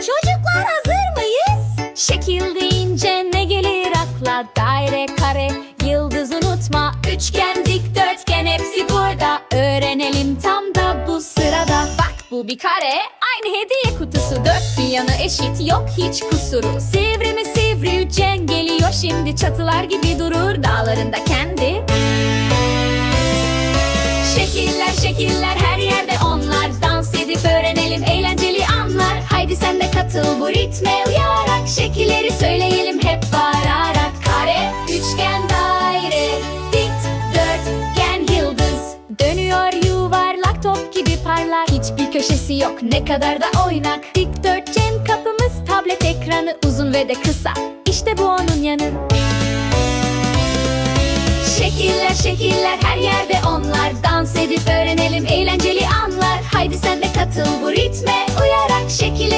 Çocuklar hazır mıyız? Şekil deyince ne gelir akla? Daire, kare, yıldız unutma. Üçgen, dikdörtgen hepsi burada. Öğrenelim tam da bu sırada. Bak bu bir kare, aynı hediye kutusu. Dört bir yanı eşit, yok hiç kusuru. Sivri mi sivri üçgen geliyor şimdi. Çatılar gibi durur dağlarında kendi. Şekiller şekiller gibi parlar. Hiçbir köşesi yok ne kadar da oynak. Dikdörtgen kapımız tablet ekranı Uzun ve de kısa. İşte bu onun yanı. Şekiller şekiller her yerde onlar. Dans edip öğrenelim eğlenceli anlar. Haydi sen de katıl bu ritme